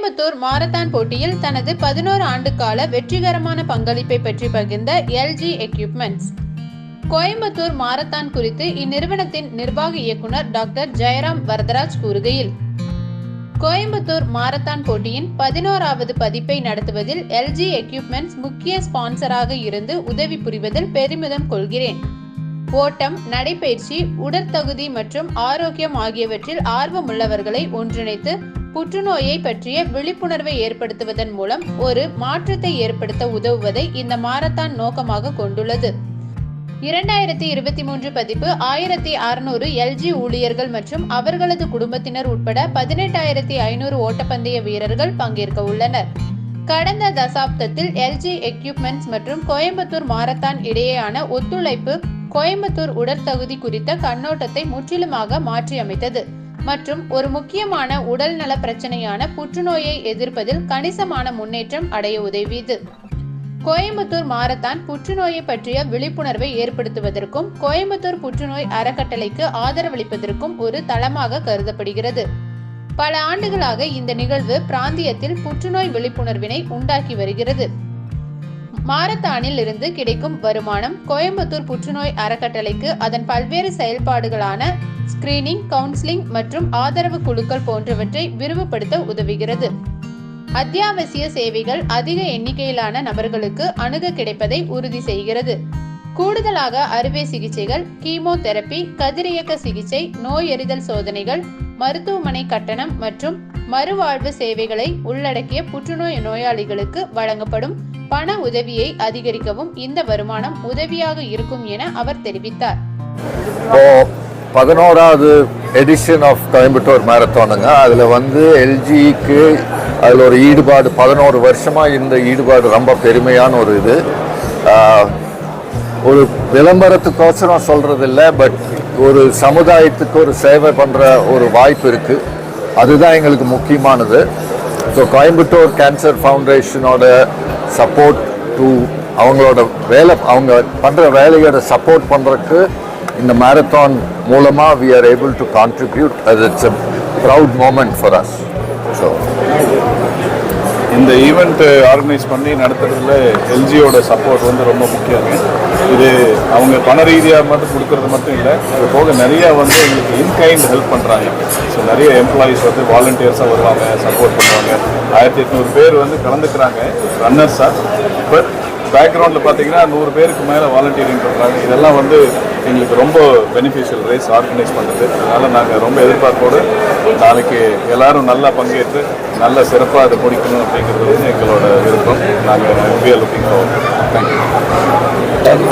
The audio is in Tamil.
கோயம்புத்தூர் மாரத்தான் போட்டியில் தனது பதினோரு ஆண்டு கால வெற்றிகரமான பங்களிப்பை பற்றி பகிர்ந்த எல்ஜி எக்யூப்மெண்ட்ஸ். கோயம்புத்தூர் மாரத்தான் குறித்து இந்நிறுவனத்தின் நிர்வாக இயக்குனர் டாக்டர் ஜெயராம் வரதராஜ் கூறுகையில் கோயம்புத்தூர் மாரத்தான் போட்டியின் பதினோராவது பதிப்பை நடத்துவதில் எல்ஜி எக்யூப்மெண்ட்ஸ் முக்கிய ஸ்பான்சராக இருந்து உதவி புரிவதில் பெருமிதம் கொள்கிறேன். ஓட்டம் நடைபயிற்சி உடற்தகுதி மற்றும் ஆரோக்கியம் ஆகியவற்றில் ஆர்வமுள்ளவர்களை ஒன்றிணைத்து புற்றுநோயை பற்றிய விழிப்புணர்வை ஏற்படுத்துவதன் மூலம் ஒரு மாற்றத்தை ஏற்படுத்த உதவுவதை இந்த மாரத்தான் நோக்கமாக கொண்டுள்ளது. இரண்டாயிரத்தி இருபத்தி மூன்று பதிப்பு ஆயிரத்தி அறுநூறு எல்ஜி ஊழியர்கள் மற்றும் அவர்களது குடும்பத்தினர் உட்பட பதினெட்டாயிரத்தி ஐநூறு ஓட்டப்பந்தய வீரர்கள் பங்கேற்க உள்ளனர். கடந்த தசாப்தத்தில் எல்ஜி எக்யூப்மெண்ட்ஸ் மற்றும் கோயம்புத்தூர் மாரத்தான் இடையேயான ஒத்துழைப்பு கோயம்புத்தூர் உடற்தகுதி குறித்த கண்ணோட்டத்தை முற்றிலுமாக மாற்றியமைத்தது. மற்றும் ஒரு முக்கியமான உடல்நல பிரச்சனையான புற்றுநோயை எதிர்ப்பதில் கணிசமான முன்னேற்றம் அடைய உதவியது. கோயம்புத்தூர் மாரத்தான் புற்றுநோயை பற்றிய விழிப்புணர்வை ஏற்படுத்துவதற்கும் கோயம்புத்தூர் புற்றுநோய் அறக்கட்டளைக்கு ஆதரவளிப்பதற்கும் ஒரு தளமாக கருதப்படுகிறது. பல ஆண்டுகளாக இந்த நிகழ்வு பிராந்தியத்தில் புற்றுநோய் விழிப்புணர்வினை உண்டாக்கி வருகிறது. மாரத்தானில் இருந்து கிடைக்கும் வருமானம் கோயம்புத்தூர் புற்றுநோய் அறக்கட்டளைக்கு அதன் பல்வேறு செயல்பாடுகளான ஸ்கிரீனிங் கவுன்சிலிங் மற்றும் ஆதரவு குழுக்கள் போன்றவற்றை விரிவுபடுத்த உதவுகிறது. அத்தியாவசிய சேவைகள் அதிக எண்ணிக்கையிலான நபர்களுக்கு அணுக கிடைப்பதை உறுதி செய்கிறது. கூடுதலாக அறுவை சிகிச்சைகள் கீமோதெரப்பி கதிரியக்க சிகிச்சை நோயறிதல் சோதனைகள் மருத்துவமனை கட்டணம் மற்றும் மறுவாழ்வு சேவைகளை உள்ளடக்கிய புற்றுநோய் நோயாளிகளுக்கு வழங்கப்படும் பண உதவியை அதிகரிக்கவும் இந்த வருமானம் உதவியாக இருக்கும் என அவர் தெரிவித்தார். பதினோராவது எடிஷன் ஆஃப் கோயம்புத்தூர் மேரத்தானுங்க அதில் வந்து எல்ஜிக்கு அதில் ஒரு ஈடுபாடு பதினோரு வருஷமாக இந்த ஈடுபாடு ரொம்ப பெருமையான ஒரு இது. ஒரு விளம்பரத்துக்கோசரம் சொல்கிறது இல்லை பட் ஒரு சமுதாயத்துக்கு ஒரு சேவை பண்ணுற ஒரு வாய்ப்பு இருக்குது அதுதான் எங்களுக்கு முக்கியமானது. ஸோ கோயம்புத்தூர் கேன்சர் ஃபவுண்டேஷனோட சப்போர்ட் டு அவங்களோட வேலை அவங்க பண்ணுற வேலையோட சப்போர்ட் பண்ணுறதுக்கு இந்த மேரத்தான் மூலமாக we are able to contribute அது it's a proud moment for us so இந்த ஈவெண்ட் ஆர்கனைஸ் பண்ணி நடத்துறதுல எல்ஜியோட சப்போர்ட் வந்து ரொம்ப முக்கியம். இது அவங்க பண ரீதியாக மட்டும் கொடுக்கறது மட்டும் இல்லை அது போக நிறைய வந்து எங்களுக்கு இன்கைண்ட் ஹெல்ப் பண்ணுறாங்க ஸோ நிறைய எம்ப்ளாயீஸ் வந்து வாலண்டியர்ஸாக வருவாங்க சப்போர்ட் பண்ணுவாங்க. ஆயிரத்தி எட்நூறு பேர் வந்து கலந்துக்கிறாங்க ரன்னர்ஸாக பட் பேக்ரவுண்டில் பார்த்தீங்கன்னா நூறு பேருக்கு மேலே வாலண்டியரிங் பண்ணுறாங்க இதெல்லாம் வந்து எங்களுக்கு ரொம்ப பெனிஃபிஷியல் ரேஸ் ஆர்கனைஸ் பண்ணுறது அதனால் நாங்கள் ரொம்ப எதிர்பார்ப்போடு நாளைக்கு எல்லாரும் நல்லா பங்கேற்று நல்ல சிறப்பாக அதை முடிக்கணும் அப்படிங்கிறது வந்து எங்களோட விருப்பம். நாங்கள் we are looking forward thank you